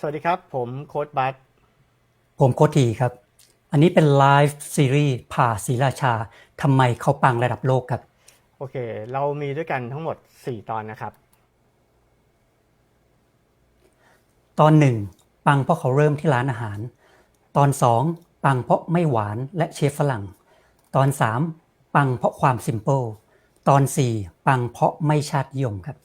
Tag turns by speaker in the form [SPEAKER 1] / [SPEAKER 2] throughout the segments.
[SPEAKER 1] สวัสดีครับ ผมโค้ดบัส
[SPEAKER 2] ผมโคชทีครับ อันนี้เป็นไลฟ์ซีรีส์ผ่าศรีราชาทำไมเขาปังระดับโลกครับ
[SPEAKER 1] โอเค เรามีด้วยกันทั้งหมด 4 ตอนนะครับ
[SPEAKER 2] ตอนหนึ่งปังเพราะเขาเริ่มที่ร้านอาหาร ตอนสองปังเพราะไม่หวานและเชฟฝรั่ง ตอนสามปังเพราะความซิมเ l ิลตอนสี่ปังเพราะไม่ชาตินิยมครับ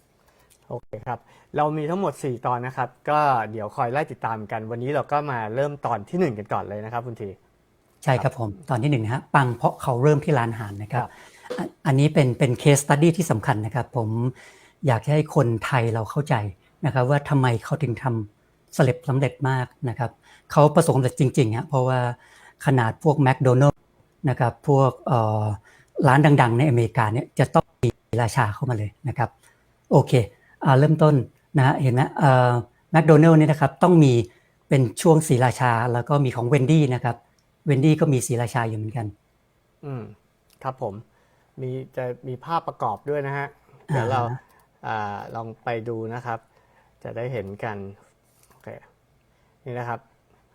[SPEAKER 1] โอเคครับ เรามีทั้งหมด 4 ตอนนะครับ ก็เดี๋ยวคอยไล่ติดตามกัน วันนี้เราก็มาเริ่มตอนทีหนึ่1 กันก่อนเลยนะครับคุณที
[SPEAKER 2] ใช่ครับผม ตอนที่หนึ่งนะฮะปังเพราะเขาเริ่มที่ร้านอาหารนะครับ
[SPEAKER 1] ครับ
[SPEAKER 2] อันอันนี้เป็นเป็นเคสตัดดี้ที่สำคัญนะครับ ผมอยากให้คนไทยเราเข้าใจนะครับ ว่าทำไมเขาถึงทำสเร็จสำเร็จมากนะครับเขาประสบความสำเร็จจริงๆฮะเพราะว่าขนาดพวกแมคโดนัลล์นะครับพวกเอ่อร้านดัง ๆ ในอเมริกาเนี่ยจะต้องมีราชาเข้ามาเลยนะครับ โอเคอ่าเริ่มต้น นะฮะเห็นไหมเอ่อแมคโดนัลล์เนี่ยนะครับต้องมีเป็นช่วงศรีราชา แล้วก็มีของเวนดี้นะครับเวนดี้ก็มีศรีราชาอยู่เหมือนกัน
[SPEAKER 1] อืมครับผมมีจะมีภาพประกอบด้วยนะฮะ เดี๋ยวเรา
[SPEAKER 2] อ่าฮะ
[SPEAKER 1] อ่าลองไปดูนะครับ จะได้เห็นกันโอเคนี่นะครับ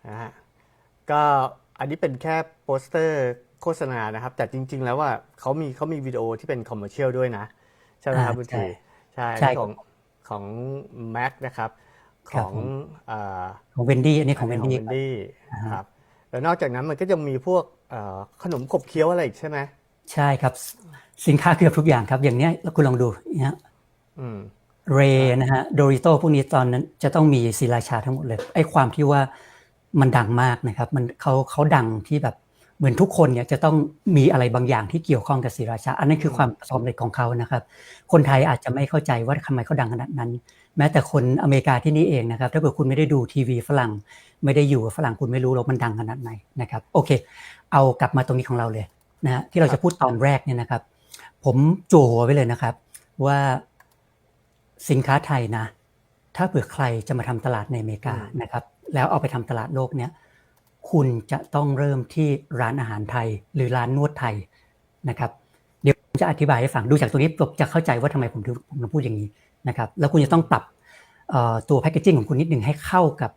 [SPEAKER 1] นะฮะก็อันนี้เป็นแค่โปสเตอร์โฆษณานะครับ แต่จริง ๆ แล้วว่าเขามีเขามีวิดีโอที่เป็นคอมเมอร์เชียลด้วยนะ ใช่ไหมครับ
[SPEAKER 2] อ่า
[SPEAKER 1] คุณทีใช่
[SPEAKER 2] ใช่
[SPEAKER 1] ของ ของแม็กนะครับ
[SPEAKER 2] ค
[SPEAKER 1] ข
[SPEAKER 2] รับ
[SPEAKER 1] อง
[SPEAKER 2] ผม
[SPEAKER 1] อ่า
[SPEAKER 2] ของเวนดี้อันนี้ของเวน
[SPEAKER 1] ของ
[SPEAKER 2] ดี้
[SPEAKER 1] เวนดี้
[SPEAKER 2] อ่าฮะ
[SPEAKER 1] ครับแล้วนอกจากนั้นมันก็จะมีพวกเอ่อขนมขบเคี้ยวอะไรอีกใช่ไหม
[SPEAKER 2] ใช่ครับ สินค้าเกือบทุกอย่างครับ อย่างเนี้ยแล้วคุณลองดูนะฮะ
[SPEAKER 1] อืม
[SPEAKER 2] เรนะฮะโดริโตพวกนี้ตอนนั้นจะต้องมีศิราชาทั้งหมดเลยไอ้ความที่ว่ามันดังมากนะครับ มันเขาเขาดังที่แบบ เหมือนทุกคนเนี่ยจะต้องมีอะไรบางอย่างที่เกี่ยวข้องกับศิราชา อันนั้นคือความสำเร็จของเขานะครับ คนไทยอาจจะไม่เข้าใจว่าทำไมเขาดังขนาดนั้น แม้แต่คนอเมริกาที่นี่เองนะครับ ถ้าเกิดคุณไม่ได้ดูทีวีฝรั่ง ไม่ได้อยู่กับฝรั่งคุณไม่รู้หรอกมันดังขนาดไหนนะครับ โอเค เอากลับมาตรงนี้ของเราเลยนะฮะที่เราจะพูดตอนแรกเนี่ยนะครับ ผมจั่วหัวไว้เลยนะครับ ว่าสินค้าไทยนะ ถ้าเผื่อใครจะมาทำตลาดในอเมริกานะครับ แล้วเอาไปทำตลาดโลกเนี่ย คุณจะต้องเริ่มที่ร้านอาหารไทย หรือร้านนวดไทยนะครับ เดี๋ยวผมจะอธิบายให้ฟังดูจากตรงนี้จะเข้าใจว่าทำไมผมถึงผมถึงพูดอย่างนี้นะครับแล้วคุณจะต้องปรับเอ่อตัวแพคเกจิ้งของคุณนิดหนึ่งให้เข้ากับ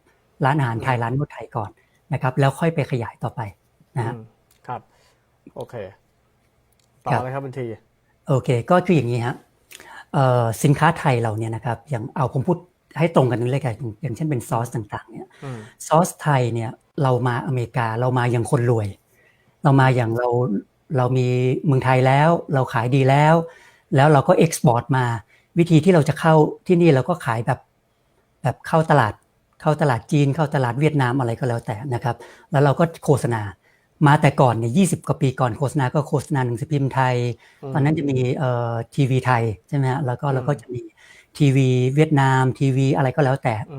[SPEAKER 2] ร้านอาหารไทยร้านนวดไทยก่อนนะครับ แล้วค่อยไปขยายต่อไปนะฮะ
[SPEAKER 1] อืมครับ โอเคต่อ
[SPEAKER 2] ครับ
[SPEAKER 1] เลยครับคุณที
[SPEAKER 2] โอเค ก็คืออย่างนี้ฮะเอ่อสินค้าไทยเราเนี่ยนะครับ อย่างเอาผมพูดให้ตรงกันเลยกันอย่างอย่างเช่นเป็นซอสต่าง ๆ เนี่ย
[SPEAKER 1] อืม
[SPEAKER 2] ซอสไทยเนี่ย เรามาอเมริกาเรามาอย่างคนรวย เรามาอย่างเราเรามีเมืองไทยแล้ว เราขายดีแล้ว แล้วเราก็เอ็กซ์พอร์ตมา วิธีที่เราจะเข้าที่นี่เราก็ขายแบบแบบเข้าตลาดเข้าตลาดจีนเข้าตลาดเวียดนามอะไรก็แล้วแต่นะครับ แล้วเราก็โฆษณามาแต่ก่อนเนี่ยยีกว่าปีก่อนโฆษณาก็โฆษณาหนังสือพิมพ์ไทย
[SPEAKER 1] อืม
[SPEAKER 2] ตอนนั้นจะมีเอ่อทีวีไทยใช่ไหมฮะแล้วก็
[SPEAKER 1] อืม
[SPEAKER 2] เราก็จะมีทีวีเวียดนามทีวีอะไรก็แล้วแต่
[SPEAKER 1] อืม
[SPEAKER 2] หนั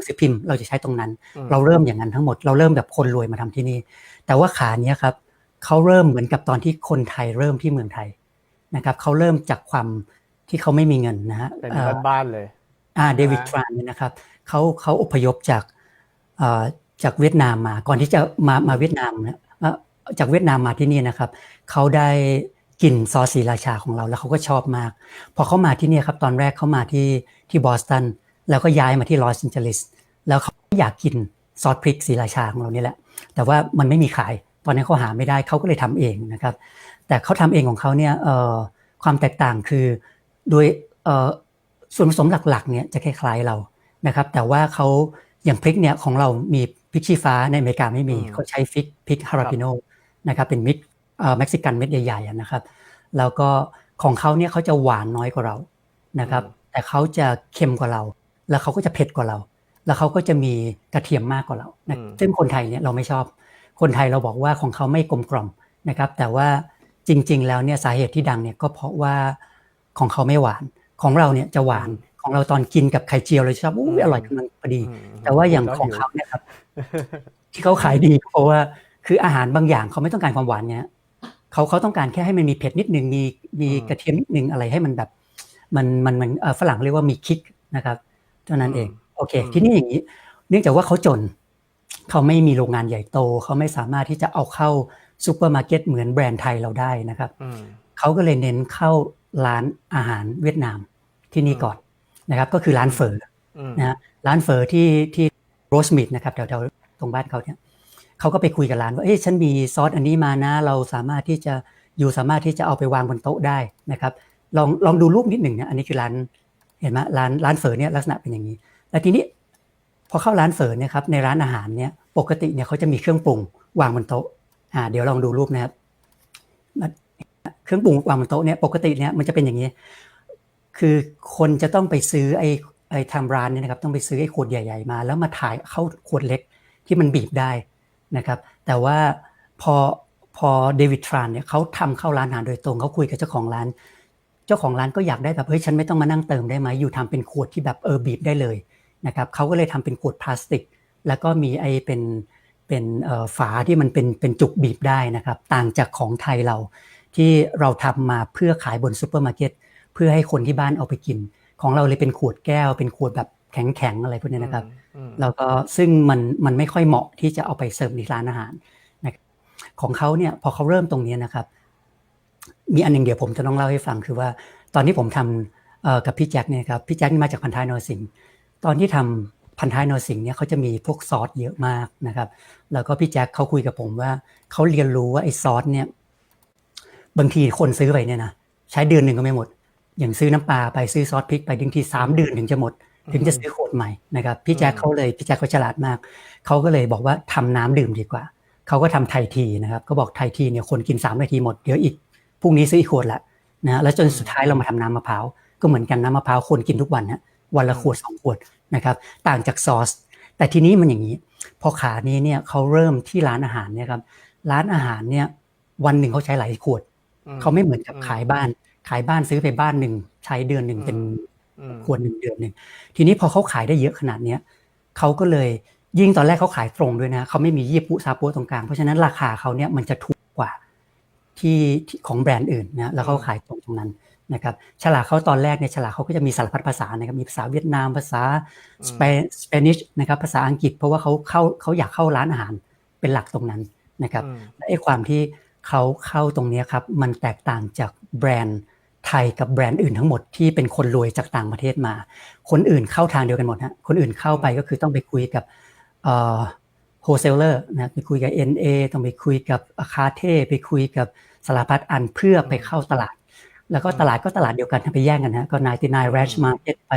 [SPEAKER 2] งสือพิมพ์เราจะใช้ตรงนั้น
[SPEAKER 1] อืม
[SPEAKER 2] เราเริ่มอย่างนั้นทั้งหมดเราเริ่มแบบคนรวยมาทำที่นี่ แต่ว่าขาเนี้ยครับเขาเริ่มเหมือนกับตอนที่คนไทยเริ่มที่เมืองไทยนะครับเขาเริ่มจากความที่เขาไม่มีเงินนะฮะ
[SPEAKER 1] เป็น
[SPEAKER 2] เอ่อ
[SPEAKER 1] บ้านๆเลย
[SPEAKER 2] อ่าเดวิด
[SPEAKER 1] อ่า
[SPEAKER 2] ทรานเนี่ยนะครับเขาเขาอพยพจากเอ่อจากเวียดนามมา ก่อนที่จะมามาเวียดนามเนี่ยเอ่อจากเวียดนามมาที่นี่นะครับเขาได้กลิ่นซอสศรีราชาของเราแล้วเขาก็ชอบมาก พอเขามาที่เนี่ยครับตอนแรกเขามาที่ที่บอสตัน แล้วก็ย้ายมาที่ลอสแอนเจลิสแล้วเขาอยากกินซอสพริกศรีราชาของเรานี่แหละ แต่ว่ามันไม่มีขายตอนนั้นเขาหาไม่ได้เขาก็เลยทำเองนะครับ แต่เขาทำเองของเขาเนี่ยเอ่อความแตกต่างคือโดยเอ่อส่วนผสมหลักๆเนี่ยจะคล้ายๆเรานะครับ แต่ว่าเขาอย่างพริกเนี่ยของเรามีพริกชี้ฟ้าในอเมริกาไม่มี
[SPEAKER 1] อืม
[SPEAKER 2] เขาใช้พริกพริกฮาราปิโนนะครับเป็นมิกเอ่อเม็กซิกันเม็ดใหญ่ๆอะนะครับ แล้วก็ของเขาเนี่ยเขาจะหวานน้อยกว่าเรานะครับ แต่เขาจะเค็มกว่าเรา แล้วเขาก็จะเผ็ดกว่าเรา แล้วเขาก็จะมีกระเทียมมากกว่าเรานะ
[SPEAKER 1] อืม
[SPEAKER 2] ซึ่งคนไทยเนี่ยเราไม่ชอบ คนไทยเราบอกว่าของเขาไม่กลมกล่อมนะครับ แต่ว่าจริง ๆ แล้วเนี่ยสาเหตุที่ดังเนี่ยก็เพราะว่าของเขาไม่หวาน ของเราเนี่ยจะหวานของเราตอนกินกับไข่เจียวเราชอบอุ้ยอร่อยกำลังพอดี
[SPEAKER 1] อืม
[SPEAKER 2] แต่ว่าอย่าง
[SPEAKER 1] ก็
[SPEAKER 2] ของ
[SPEAKER 1] หิว
[SPEAKER 2] เขาเนี่ยครับที่เขาขายดีเพราะว่าคืออาหารบางอย่างเขาไม่ต้องการความหวานเนี่ยเขาเขาต้องการแค่ให้มันมีเผ็ดนิดนึงมีมี
[SPEAKER 1] อืม
[SPEAKER 2] กระเทียมนิดนึงอะไรให้มันแบบ มันมันมันเอ่อฝรั่งเรียกว่ามีคิกนะครับเท่านั้นเองโอเค
[SPEAKER 1] อืม
[SPEAKER 2] ทีนี้อย่างนี้ เนื่องจากว่าเขาจน เขาไม่มีโรงงานใหญ่โต เขาไม่สามารถที่จะเอาเข้าซูเปอร์มาร์เก็ตเหมือนแบรนด์ไทยเราได้นะครับ
[SPEAKER 1] อืม
[SPEAKER 2] เขาก็เลยเน้นเข้าร้านอาหารเวียดนามที่นี่ก่อนนะครับ ก็คือร้านเฝอ
[SPEAKER 1] อืม
[SPEAKER 2] นะฮะร้านเฝอที่ที่โรสมิดนะครับแถวๆตรงบ้านเขาเนี่ยเขาก็ไปคุยกับร้านว่าเอ้ยฉันมีซอสอันนี้มานะ เราสามารถที่จะอยู่สามารถที่จะเอาไปวางบนโต๊ะได้นะครับ ลองลองดูรูปนิดหนึ่งนะอันนี้คือร้าน เห็นไหมร้านร้านเฝอเนี่ยลักษณะเป็นอย่างนี้ แล้วทีนี้พอเข้าร้านเฝอเนี่ยครับในร้านอาหารเนี่ยปกติเนี่ยเขาจะมีเครื่องปรุงวางบนโต๊ะอ่าเดี๋ยวลองดูรูปนะครับเครื่องปรุงวางบนโต๊ะเนี่ยปกติเนี่ยมันจะเป็นอย่างนี้ คือคนจะต้องไปซื้อไอ้ไอ้ทำร้านเนี่ยนะครับต้องไปซื้อไอ้ขวดใหญ่ ๆ มา แล้วมาถ่ายเข้าขวดเล็กที่มันบีบได้นะครับ แต่ว่าพอพอเดวิดทรานเนี่ยเขาทำเข้าร้านอาหารโดยตรงเขาคุยกับเจ้าของร้าน จ้าของร้านก็อยากได้แบบเฮ้ยฉันไม่ต้องมานั่งเติมได้ไหมอยู่ทำเป็นขวดที่แบบเออบีบได้เลยนะครับเขาก็เลยทำเป็นขวดพลาสติก แล้วก็มีไอ้เป็นเป็นเอ่อฝาที่มันเป็นเป็นจุกบีบได้นะครับ ต่างจากของไทยเราที่เราทำมาเพื่อขายบนซูเปอร์มาร์เก็ตเพื่อให้คนที่บ้านเอาไปกิน ของเราเลยเป็นขวดแก้ว เป็นขวดแบบแข็งๆอะไรพวกนี้นะครับ
[SPEAKER 1] อืม
[SPEAKER 2] แล้วก็ซึ่งมันมันไม่ค่อยเหมาะที่จะเอาไปเสิร์ฟในร้านอาหารนะครับของเขาเนี่ยพอเขาเริ่มตรงนี้นะครับ มีอันหนึ่งเดี๋ยวผมจะต้องเล่าให้ฟังคือว่า ตอนที่ผมทำกับพี่แจ็คเนี่ยครับพี่แจ็คนี่มาจากพันท้ายนรสิงห์ตอนที่ทำพันท้ายนรสิงห์เนี่ยเขาจะมีพวกซอสเยอะมากนะครับ แล้วก็พี่แจ็คเขาคุยกับผมว่าเขาเรียนรู้ว่าไอ้ซอสเนี่ยบางทีคนซื้อไปเนี่ยนะใช้เดือนหนึ่งก็ไม่หมด อย่างซื้อน้ำปลาไปซื้อซอสพริกไปบางทีสามเดือนถึงจะหมด ถึงจะซื้อขวดใหม่นะครับพี่แจ็คเขาเลยพี่แจ็คเขาฉลาดมากเขาก็เลยบอกว่าทำน้ำดื่มดีกว่าเขาก็ทำไทยทีนะครับก็บอกไทยทีเนี่ยคนกินสามนาทีหมดเดี๋ยวอีก พรุ่งนี้ซื้ออีกขวดละนะแล้วจนสุดท้ายเรามาทำน้ำมะพร้าวก็เหมือนกันน้ำมะพร้าวคนกินทุกวันฮะวันละขวดสองขวดนะครับ ต่างจากซอส แต่ทีนี้มันอย่างนี้ พอขานี้เนี่ยเขาเริ่มที่ร้านอาหารเนี่ยครับร้านอาหารเนี่ยวันหนึ่งเขาใช้หลายขวด
[SPEAKER 1] อืม
[SPEAKER 2] เขาไม่เหมือนกับ
[SPEAKER 1] อืม
[SPEAKER 2] ขายบ้าน ขายบ้านซื้อไปบ้านหนึ่งใช้เดือนหนึ่งเป็น
[SPEAKER 1] อืม
[SPEAKER 2] ขวดหนึ่งเดือนหนึ่งทีนี้พอเขาขายได้เยอะขนาดเนี้ยเขาก็เลยยิ่งตอนแรกเขาขายตรงด้วยนะเขาไม่มียี่ปุซาปัวตรงกลางเพราะฉะนั้นราคาเขาเนี่ยมันจะถูกกว่า ที่ที่ของแบรนด์อื่นนะแล้วเขาขายตรงตรงนั้นนะครับฉลากเขาตอนแรกเนี่ยฉลากเขาก็จะมีสารพัดภาษานะครับมีภาษาเวียดนามภาษาสเปสเปนิชนะครับภาษาอังกฤษ เพราะว่าเขาเข้าเขาอยากเข้าร้านอาหารเป็นหลักตรงนั้นนะครับ
[SPEAKER 1] อืม
[SPEAKER 2] และไอ้ความที่เขาเข้าตรงเนี้ยครับมันแตกต่างจากแบรนด์ไทยกับแบรนด์อื่นทั้งหมดที่เป็นคนรวยจากต่างประเทศมา คนอื่นเข้าทางเดียวกันหมดฮะคนอื่นเข้าไปก็คือต้องไปคุยกับเอ่อ โฮเซลเลอร์นะไปคุยกับ NA ต้องไปคุยกับคาเท่ไปคุยกับสารพัดอันเพื่อไปเข้าตลาด แล้วก็ตลาดก็ตลาดเดียวกันถ้าไปแย่งกันฮะก็99 Ranch Market ไป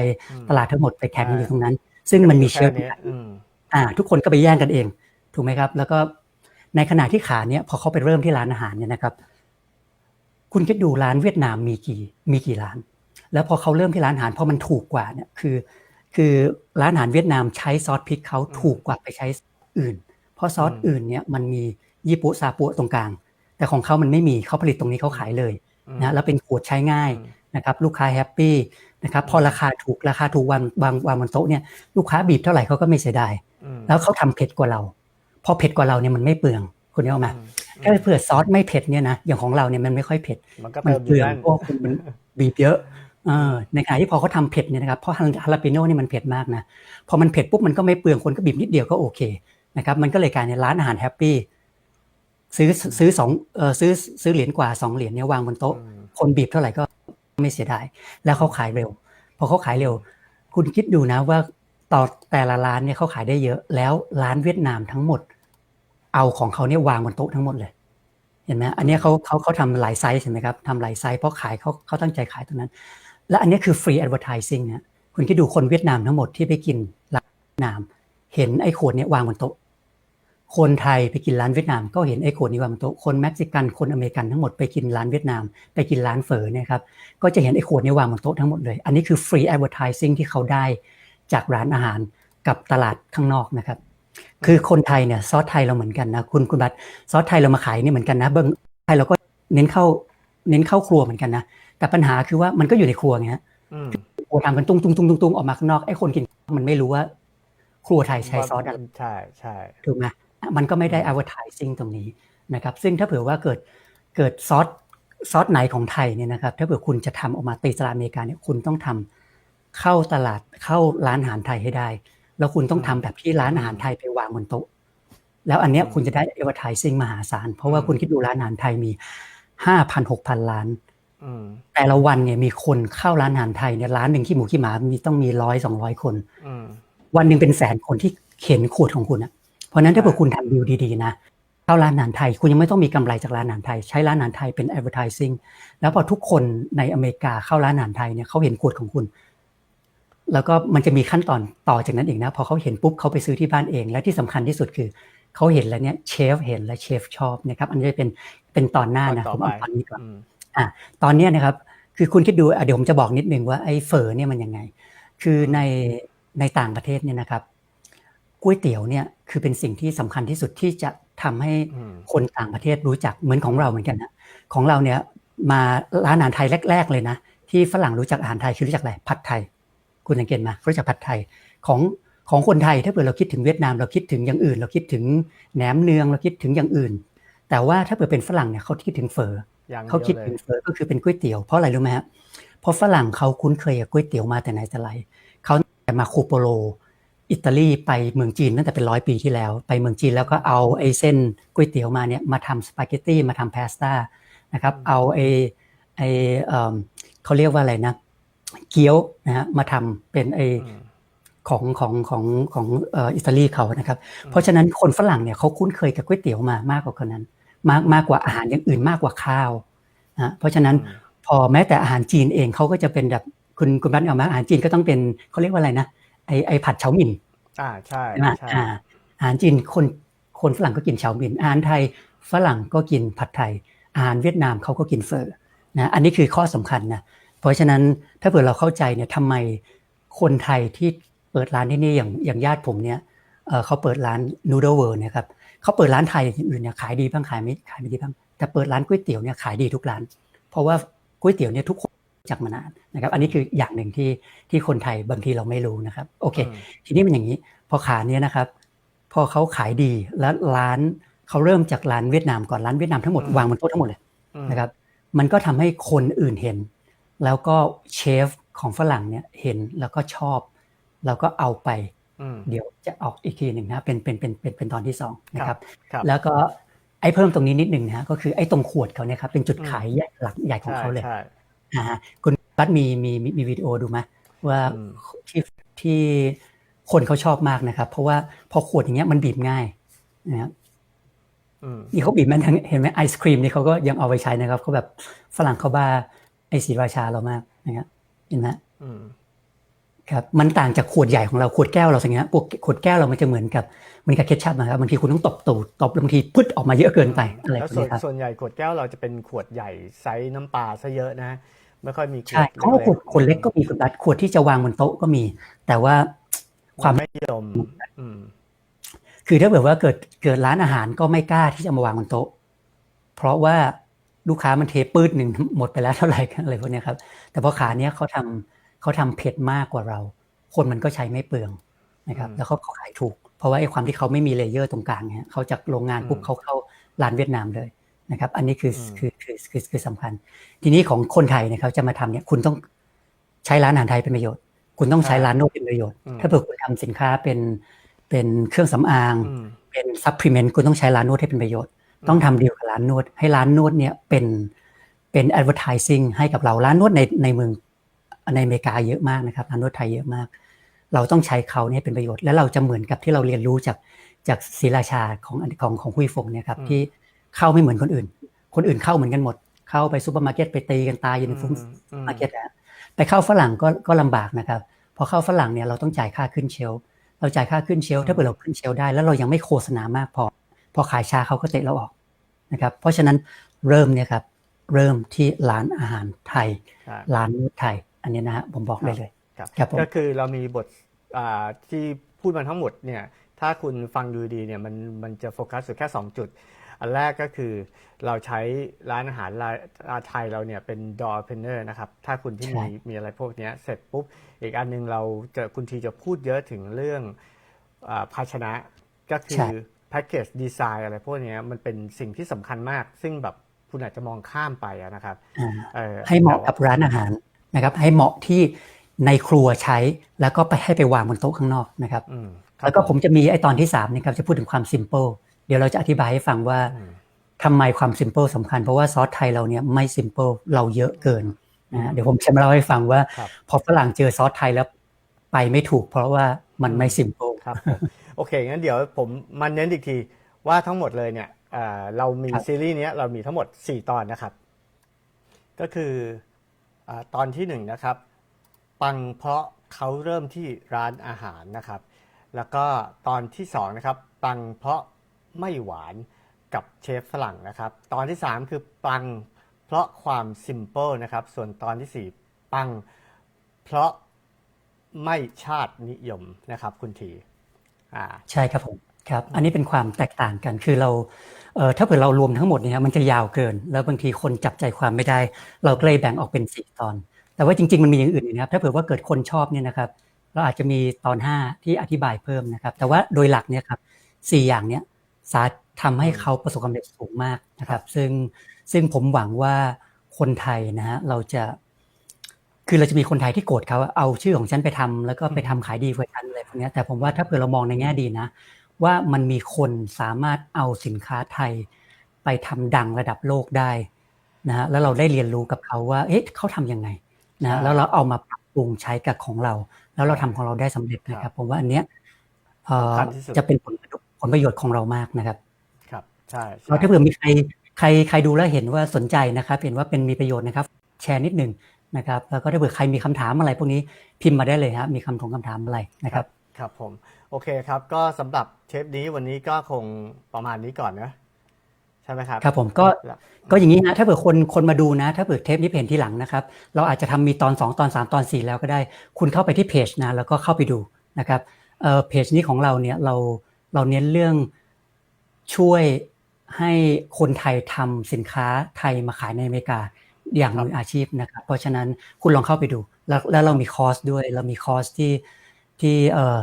[SPEAKER 2] ตลาดทั้งหมดไปแข่งกันอยู่ตรงนั้น ซึ่งมันมีเชลฟ์
[SPEAKER 1] แค่นี้อืม
[SPEAKER 2] อ่า ทุกคนก็ไปแย่งกันเอง ถูกไหมครับ แล้วก็ในขณะที่ขาเนี่ยพอเขาไปเริ่มที่ร้านอาหารเนี่ยนะครับ คุณคิดดูร้านเวียดนามมีกี่มีกี่ร้าน แล้วพอเขาเริ่มที่ร้านอาหารเพราะมันถูกกว่าเนี่ยคือ คือร้านอาหารเวียดนามใช้ซอสพริกเขาถูกกว่าไปใช้ อื่น เพราะซอส
[SPEAKER 1] อืม
[SPEAKER 2] อื่นเนี่ยมันมียี่ปุซาปัวตรงกลาง แต่ของเขามันไม่มีเขาผลิตตรงนี้เขาขายเลย
[SPEAKER 1] อืม
[SPEAKER 2] นะแล้วเป็นขวดใช้ง่าย
[SPEAKER 1] อืม
[SPEAKER 2] นะครับลูกค้าแฮปปี้นะครับพอราคาถูกราคาถูกวางวางวางบนโต๊ะเนี่ยลูกค้าบีบเท่าไหร่เขาก็ไม่เสียดาย
[SPEAKER 1] อืม
[SPEAKER 2] แล้วเขาทำเผ็ดกว่าเรา พอเผ็ดกว่าเราเนี่ยมันไม่เปลืองคุณนึกออกไหม
[SPEAKER 1] อืม
[SPEAKER 2] ถ้าเผื่อซอสไม่เผ็ดเนี่ยนะอย่างของเราเนี่ยมันไม่ค่อยเผ็ด
[SPEAKER 1] มันก็
[SPEAKER 2] มั
[SPEAKER 1] เติมอ
[SPEAKER 2] เปลื
[SPEAKER 1] ยู่
[SPEAKER 2] อง
[SPEAKER 1] นั่น
[SPEAKER 2] เพราะว่าคุณมันบีบเยอะเออในขณะที่พอเขาทำเผ็ดเนี่ยนะครับเพราะฮาลาเปโน่นี่มันเผ็ดมากนะพอมันเผ็ดปุ๊บมันก็ไม่เปลืองคนก็บีบนิดเดียวก็โอเค นะครับมันก็เลยกลายในร้านอาหารแฮปปี้ซื้อซื้อสองเออซื้อซื้อเหรียญกว่าสองเหรียญเนี่ยวางบนโต๊ะ
[SPEAKER 1] อืม
[SPEAKER 2] คนบีบเท่าไหร่ก็ไม่เสียดาย แล้วเขาขายเร็ว พอเขาขายเร็ว คุณคิดดูนะว่าต่อแต่ละร้านเนี่ยเขาขายได้เยอะ แล้วร้านเวียดนามทั้งหมด เอาของเขาเนี่ยวางบนโต๊ะทั้งหมดเลย เห็นไหมอันเนี้ยเขาเขาเขาทำหลายไซส์เห็นไหมครับทำหลายไซส์เพราะขายเขาเขาตั้งใจขายตรงนั้น และอันเนี้ยคือฟรีแอดเวอร์ทิซิ่งนะคุณคิดดูคนเวียดนามทั้งหมดที่ไปกินร้านเวียดนาม เห็นไอ้ขวดเนี่ยวางบนโต๊ะ คนไทยไปกินร้านเวียดนาม ก็เห็นไอ้ขวดนี้วางบนโต๊ะคนเม็กซิกันคนอเมริกันทั้งหมดไปกินร้านเวียดนาม ไปกินร้านเฝอเนี่ยครับก็จะเห็นไอ้ขวดนี้วางบนโต๊ะทั้งหมดเลย อันนี้คือฟรีแอดเวอร์ทิซิ่งที่เขาได้จากร้านอาหารกับตลาดข้างนอกนะครับ คือคนไทยเนี่ยซอสไทยเราเหมือนกันนะคุณคุณบัตซอสไทยเรามาขายเนี่ยเหมือนกันนะเบิ้งไทยเราก็เน้นเข้าเน้นเข้าครัวเหมือนกันนะแต่ปัญหาคือว่ามันก็อยู่ในครัวไงฮะ
[SPEAKER 1] อืม
[SPEAKER 2] ครัวทำกันตุ้งตุ้งตุ้งตุ้งตุ้งออกมาข้างนอกไอ้คนกินมันไม่รู้ว่า ครัวไทยใช้ซอสอะไร
[SPEAKER 1] ใช่ใช่
[SPEAKER 2] ถูกไหม มันก็ไม่ได้ advertising ตรงนี้นะครับ ซึ่งถ้าเผื่อว่าเกิดเกิดซอสซอสไหนของไทยเนี่ยนะครับ ถ้าเผื่อคุณจะทำออกมาตีตลาดอเมริกาเนี่ยคุณต้องทำเข้าตลาดเข้าร้านอาหารไทยให้ได้ แล้วคุณต้องทำแบบที่ร้านอาหารไทยไปวางบนโต๊ะแล้วอันเนี้ยคุณจะได้ advertising มหาศาล เพราะว่าคุณคิดดูร้านอาหารไทยมีห้าพันหกพันล้าน
[SPEAKER 1] อืม
[SPEAKER 2] แต่ละวันเนี่ยมีคนเข้าร้านอาหารไทยเนี่ยร้านหนึ่งขี้หมูขี้หมามีต้องมีร้อยสองร้อยคน
[SPEAKER 1] อืม
[SPEAKER 2] วันหนึ่งเป็นแสนคนที่เห็นขวดของคุณอะ เพราะฉะนั้นถ้าเกิดคุณทำดีลดีๆนะเข้าร้านอาหารไทย คุณยังไม่ต้องมีกำไรจากร้านอาหารไทย ใช้ร้านอาหารไทยเป็น advertising แล้วพอทุกคนในอเมริกาเข้าร้านอาหารไทยเนี่ยเขาเห็นขวดของคุณ แล้วก็มันจะมีขั้นตอนต่อจากนั้นอีกนะพอเขาเห็นปุ๊บเขาไปซื้อที่บ้านเอง และที่สำคัญที่สุดคือเขาเห็นแล้วเนี่ยเชฟเห็นและเชฟชอบนะครับอันนี้เป็นเป็นตอนหน้านะ
[SPEAKER 1] ต
[SPEAKER 2] ผ
[SPEAKER 1] อน
[SPEAKER 2] ม
[SPEAKER 1] ต่อ
[SPEAKER 2] เอา
[SPEAKER 1] ไป
[SPEAKER 2] ตอนนี้ก่อน
[SPEAKER 1] อืม
[SPEAKER 2] ตอนเนี้ยนะครับคือคุณคิดดูอะเดี๋ยวผมจะบอกนิดนึงว่าไอ้เฟอร์เนี่ยมันยังไง คือในในต่างประเทศเนี่ยนะครับ ก๋วยเตี๋ยวเนี่ยคือเป็นสิ่งที่สำคัญที่สุดที่จะทำให้
[SPEAKER 1] อืม
[SPEAKER 2] คนต่างประเทศรู้จักเหมือนของเราเหมือนกันนะของเราเนี่ยมาร้านอาหารไทยแรก ๆ เลยนะ ที่ฝรั่งรู้จักอาหารไทยคือรู้จักอะไรผัดไทย คุณสังเกตไหมรู้จักผัดไทยของของคนไทยถ้าเกิดเราคิดถึงเวียดนามเราคิดถึงอย่างอื่น เราคิดถึงแหนมเนืองเราคิดถึงอย่างอื่น แต่ว่าถ้าเกิดเป็นฝรั่งเนี่ยเขาคิดถึงเฝอ
[SPEAKER 1] อย่าง
[SPEAKER 2] เขา
[SPEAKER 1] เดียว
[SPEAKER 2] คิด
[SPEAKER 1] เล
[SPEAKER 2] ถึ
[SPEAKER 1] ย
[SPEAKER 2] งเฟอก็คือเป็นก๋วยเตี๋ยวเพราะอะไรรู้ไหมฮะเพราะฝรั่งเขาคุ้นเคยกับก๋วยเตี๋ยวมาแต่ไหนแต่ไรเขาแต่มาโคโปโล อิตาลีไปเมืองจีนตั้งแต่เป็นร้อยปีที่แล้ว ไปเมืองจีนแล้วก็เอาไอ้เส้นก๋วยเตี๋ยวมาเนี่ยมาทำสปาเกตตี้มาทำพาสต้านะครับเอาไอ้ไอ้เอิ่มเขาเรียกว่าอะไรนะเกี๊ยวนะฮะมาทำเป็นไอ้
[SPEAKER 1] อืม
[SPEAKER 2] ของของของของเอ่ออิตาลีเขานะครับ เพราะฉะนั้นคนฝรั่งเนี่ยเขาคุ้นเคยกับก๋วยเตี๋ยวมามากกว่าคนนั้น มากมากกว่าอาหารอย่างอื่นมากกว่าข้าวนะเพราะฉะนั้น
[SPEAKER 1] อืม
[SPEAKER 2] พอแม้แต่อาหารจีนเองเขาก็จะเป็นแบบคุณคุณบ้านเอามาอาหารจีนก็ต้องเป็นเขาเรียกว่าอะไรนะ ไอไอผัดเฉาหมิ่น
[SPEAKER 1] อ่าใช่
[SPEAKER 2] ใช่ไหม
[SPEAKER 1] ใช่
[SPEAKER 2] อ่าอาหารจีนคนคนฝรั่งก็กินเฉาหมิ่นอาหารไทยฝรั่งก็กินผัดไทย อาหารเวียดนามเขาก็กินเฟอนะอันนี้คือข้อสำคัญนะเพราะฉะนั้นถ้าเผื่อเราเข้าใจเนี่ยทำไมคนไทยที่เปิดร้านที่นี่อย่างอย่างญาติผมเนี่ยเอ่อเขาเปิดร้าน Noodle World เนี่ยครับเขาเปิดร้านไทยอย่างอื่นเนี่ยขายดีบ้างขายไม่ขายไม่ดีบ้างแต่เปิดร้านก๋วยเตี๋ยวเนี่ยขายดีทุกร้าน เพราะว่าก๋วยเตี๋ยวเนี่ยทุกคนรู้ จักมานานนะครับ อันนี้คืออย่างหนึ่งที่ที่คนไทยบางทีเราไม่รู้นะครับ โอเค
[SPEAKER 1] อืม
[SPEAKER 2] ทีนี้มันอย่างนี้ พอขาเนี้ยนะครับ พอเขาขายดีแล้วร้านเขาเริ่มจากร้านเวียดนามก่อนร้านเวียดนามทั้งหมด
[SPEAKER 1] อืม
[SPEAKER 2] วางบนโต๊ะทั้งหมดเลย
[SPEAKER 1] อืม
[SPEAKER 2] นะครับ มันก็ทำให้คนอื่นเห็น แล้วก็เชฟของฝรั่งเนี่ยเห็นแล้วก็ชอบ แล้วก็เอาไป
[SPEAKER 1] อืม
[SPEAKER 2] เดี๋ยวจะออกอีกทีหนึ่งนะเป็นเป็นเป็นเป็นเป็นตอนที่สองนะครับ
[SPEAKER 1] ครับ
[SPEAKER 2] แล้วก็ไอ้เพิ่มตรงนี้นิดหนึ่งนะฮะก็คือไอ้ตรงขวดเขาเนี่ยครับเป็นจุด
[SPEAKER 1] อืม
[SPEAKER 2] ขายใหญ่หลักใหญ่ของ
[SPEAKER 1] ใช่
[SPEAKER 2] เขาเลย
[SPEAKER 1] ใช่
[SPEAKER 2] อ่าฮะคุณบัสมีมีมีมีวิดีโอดูไหมว่า
[SPEAKER 1] อืม
[SPEAKER 2] ที่ที่คนเขาชอบมากนะครับ เพราะว่าพอขวดอย่างเงี้ยมันบีบง่ายนะครับ
[SPEAKER 1] อืม
[SPEAKER 2] นี่เขาบีบมันทั้งเห็นไหมไอศครีมนี่เขาก็ยังเอาไปใช้นะครับเขาแบบฝรั่งเขาบ้าไอศรีราชาเรามากนะครับเห็นไหม
[SPEAKER 1] อืม
[SPEAKER 2] ครับมันต่างจากขวดใหญ่ของเราขวดแก้วเราอย่างเงี้ยพวกขวดแก้วเรามันจะเหมือนกับเหมือนกับเคชัพนะครับบางทีคุณต้องตบตูดตบบางทีพึดออกมาเยอะเกินไปอะไร
[SPEAKER 1] แล้ว
[SPEAKER 2] พวก
[SPEAKER 1] ส่วน
[SPEAKER 2] นี้ครับ
[SPEAKER 1] ส่วนใหญ่ขวดแก้วเราจะเป็นขวดใหญ่ไซส์น้ำปลาซะเยอะนะ ไม่ค่อยมีขว
[SPEAKER 2] ใช่
[SPEAKER 1] ด
[SPEAKER 2] เขาก็ขวดขวดเล็กก็มีคุณบัตขวดที่จะวางบนโต๊ะก็มี แต่ว่าความ
[SPEAKER 1] ไม่นิยมอืม
[SPEAKER 2] คือถ้าเกิดว่าเกิดเกิดร้านอาหารก็ไม่กล้าที่จะมาวางบนโต๊ะ เพราะว่าลูกค้ามันเทปื้ดหนึ่งหมดไปแล้วเท่าไหร่กันอะไรพวกเนี้ยครับ แต่พอขาเนี้ยเขาทำเขาทำเผ็ดมากกว่าเรา คนมันก็ใช้ไม่เปลืองนะครับ แล้วเขาเขาขายถูก เพราะว่าไอ้ความที่เขาไม่มีเลเยอร์ตรงกลางเนี่ยเขาจากโรงงานปุ๊บเขาเข้าร้านเวียดนามเลย นะครับ อันนี้คือคือคือคือคือสำคัญ ทีนี้ของคนไทยเนี่ยเขาจะมาทำเนี่ยคุณต้องใช้ร้านอาหารไทยเป็นประโยชน์ คุณต้องใช้ร้านนวดเป็นประโยชน์ ถ้าเผื่อคุณทำสินค้าเป็นเป็นเครื่องสำอาง
[SPEAKER 1] อืม
[SPEAKER 2] เป็นซัพพลีเมนต์คุณต้องใช้ร้านนวดให้เป็นประโยชน์ ต้องทำดีลกับร้านนวด ให้ร้านนวดเนี่ยเป็นเป็น advertising ให้กับเราร้านนวดในในเมืองในอเมริกาเยอะมากนะครับร้านนวดไทยเยอะมาก เราต้องใช้เขาเนี่ยเป็นประโยชน์ แล้วเราจะเหมือนกับที่เราเรียนรู้จากจากศรีราชาของของของคุยฟงเนี่ยครับ
[SPEAKER 1] อืม
[SPEAKER 2] ที่ เข้าไม่เหมือนคนอื่น คนอื่นเข้าเหมือนกันหมด เข้าไปซูเปอร์มาร์เก็ตไปตีกันตายอยู่ในฟุ้ง
[SPEAKER 1] อืม
[SPEAKER 2] มาร์เก็ตอะไปเข้าฝรั่งก็ก็ลำบากนะครับ พอเข้าฝรั่งเนี่ยเราต้องจ่ายค่าขึ้นเชลฟ์เราจ่ายค่าขึ้นเชลฟ์ถ้าเกิดเราขึ้นเชลฟ์ได้ แล้วเรายังไม่โฆษณามากพอ พอขายช้าเขาก็เตะเราออกนะครับ เพราะฉะนั้นเริ่มเนี่ยครับเริ่มที่ร้านอาหารไทย
[SPEAKER 1] ใช่
[SPEAKER 2] ร้านนวดไทย อันนี้นะฮะผมบอกได้เลย
[SPEAKER 1] ครับ
[SPEAKER 2] ครับผม
[SPEAKER 1] ก็คือเรามีบทอ่าที่พูดมาทั้งหมดเนี่ยถ้าคุณฟังดูดีเนี่ยมันมันจะโฟกัสอยู่แค่ 2 จุด อันแรกก็คือเราใช้ร้านอาหารรายอาไทยเราเนี่ยเป็น door opener นะครับ ถ้าคุณที่มีมีอะไรพวกเนี้ยเสร็จปุ๊บ อีกอันหนึงเราจะคุณทีจะพูดเยอะถึงเรื่องอาภาชนะก็คื
[SPEAKER 2] ใช่
[SPEAKER 1] อแพ c เกจดีไซน์อะไรพวกเนี้ยมันเป็นสิ่งที่สำคัญมาก ซึ่งแบบคุณอาจจะมองข้ามไปอะนะครับ
[SPEAKER 2] อ่า
[SPEAKER 1] ออ
[SPEAKER 2] ให้เหมาะ
[SPEAKER 1] แต่ว่
[SPEAKER 2] กับร้านอาหารนะครับ ให้เหมาะที่ในครัวใช้แล้วก็ไปให้ไปวางบนโต๊ะข้างนอกนะครับ
[SPEAKER 1] อืมครับ
[SPEAKER 2] แล้วก็ผมจะมีไอ้ตอนที่3นี่ครับจะพูดถึงความ s ิม p ป e เดี๋ยวเราจะอธิบายให้ฟังว่า
[SPEAKER 1] อืม
[SPEAKER 2] ทำไมความ s ิม p ป e สำคัญ เพราะว่าซอสไทยเราเนี่ยไม่ s ิม p ป e เราเยอะเกินนะฮะเดี๋ยวผมจะมาเล่าให้ฟังว่า
[SPEAKER 1] ครับ
[SPEAKER 2] พอฝรั่งเจอซอสไทยแล้วไปไม่ถูก เพราะว่ามันไม่ s ิม p ป e
[SPEAKER 1] ครับผมโอเคงั้นเดี๋ยวผมมันเน้นอีกทีว่าทั้งหมดเลยเนี่ยเอ่อเรามี
[SPEAKER 2] ครับ
[SPEAKER 1] ซีรีส์เนี้ยเรามีทั้งหมด 4 ตอนนะครับ ก็คืออาตอนที่ 1 นะครับ ปังเพราะเขาเริ่มที่ร้านอาหารนะครับ แล้วก็ตอนที่ 2 นะครับ ปังเพราะ ไม่หวานกับเชฟฝรั่งนะครับ ตอนที่ 3 คือปังเพราะความซิมเ l ิลนะครับ ส่วนตอนที่ 4 ปังเพราะไม่ชาตินิยมนะครับคุณทีอ่า
[SPEAKER 2] ใช่ครับผมครับอันนี้เป็นความแตกต่างกันคือเราเอ่อถ้าเผื่อเรารวมทั้งหมดเนี่ยมันจะยาวเกิน แล้วบางทีคนจับใจความไม่ได้ เราก็เลยแบ่งออกเป็นสี่ตอน แต่ว่าจริง ๆมันมีอย่างอื่นอีกนะครับ ถ้าเผื่อว่าเกิดคนชอบเนี่ยนะครับ เราอาจจะมีตอน 5 ที่อธิบายเพิ่มนะครับ แต่ว่าโดยหลักเนี่ยครับสี่อย่างเนี้ย สาทำให้เขาประสบความสำเร็จสูงมากนะครับ ซึ่งซึ่งผมหวังว่าคนไทยนะฮะเราจะ คือเราจะมีคนไทยที่โกรธเขาว่าเอาชื่อของฉันไปทำแล้วก็ไปทำขายดีกว่าฉันอะไรพวกเนี้ยแต่ผมว่าถ้าเผื่อเรามองในแง่ดีนะ ว่ามันมีคนสามารถเอาสินค้าไทย ไปทำดังระดับโลกได้นะฮะแล้วเราได้เรียนรู้กับเขาว่า เอ๊ะเขาทำยังไงนะฮะ
[SPEAKER 1] ใช่
[SPEAKER 2] แล้วเราเอามาปรับปรุงใช้กับของเรา แล้วเราทำของเราได้สำเร็จนะค
[SPEAKER 1] ครั
[SPEAKER 2] รับ
[SPEAKER 1] บ
[SPEAKER 2] ผมว่าอันเนี้ยเอ่อ
[SPEAKER 1] สำคัญที่สุด
[SPEAKER 2] จะเป็นผลผ ลประโยชน์ของเรามากนะครับ
[SPEAKER 1] ครับใช่ใช่
[SPEAKER 2] แล้วถ้าเผื่อมีใครใครใครดูแล้วเห็นว่าสนใจนะครับ เห็นว่าเป็นมีประโยชน์นะครับ แชร์นิดหนึ่งนะครับ แล้วก็ถ้าเผื่อใครมีคำถามอะไรพวกนี้พิมพ์มาได้เลยครับมีคำถงคำถามอะไรนะครับ
[SPEAKER 1] ครับผมโอเคครับ ก็สำหรับเทปนี้วันนี้ก็คงประมาณนี้ก่อนนะใช่ไหมครับ
[SPEAKER 2] ครับผมก็
[SPEAKER 1] แล้ว
[SPEAKER 2] ก็อย่างนี้นะถ้าเผื่อคนคนมาดูนะ ถ้าเผื่อเทปนี้เห็นที่หลังนะครับ เราอาจจะทำมีตอน 2 ตอน 3 ตอน 4 แล้วก็ได้ คุณเข้าไปที่เพจนะแล้วก็เข้าไปดูนะครับเอ่อเพจนี้ของเราเนี่ยเรา เราเน้นเรื่องช่วยให้คนไทยทำสินค้าไทยมาขายในอเมริกาอย่าง
[SPEAKER 1] ครับ
[SPEAKER 2] มืออาชีพนะครับ เพราะฉะนั้นคุณลองเข้าไปดู แล้วแล้วเรามีคอร์สด้วย เรามีคอร์สที่ที่เอ่อ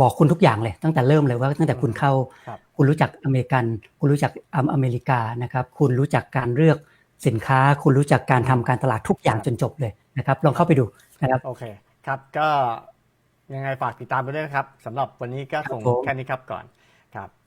[SPEAKER 2] บอกคุณทุกอย่างเลย ตั้งแต่เริ่มเลยว่าตั้งแต่คุณเข้า
[SPEAKER 1] ครับ
[SPEAKER 2] คุณรู้จักอเมริกัน คุณรู้จักออเมริกานะครับ คุณรู้จักการเลือกสินค้า คุณรู้จักการทำการตลาดทุกอย่าง
[SPEAKER 1] ครับ
[SPEAKER 2] จนจบเลยนะครับ ลองเข้าไปดูนะครับ
[SPEAKER 1] โอเคครับก็ยังไงฝากติดตามไปด้วยนะครับสำหรับวันนี้ก็คง
[SPEAKER 2] ครับผม
[SPEAKER 1] แค่นี้ครับก่อน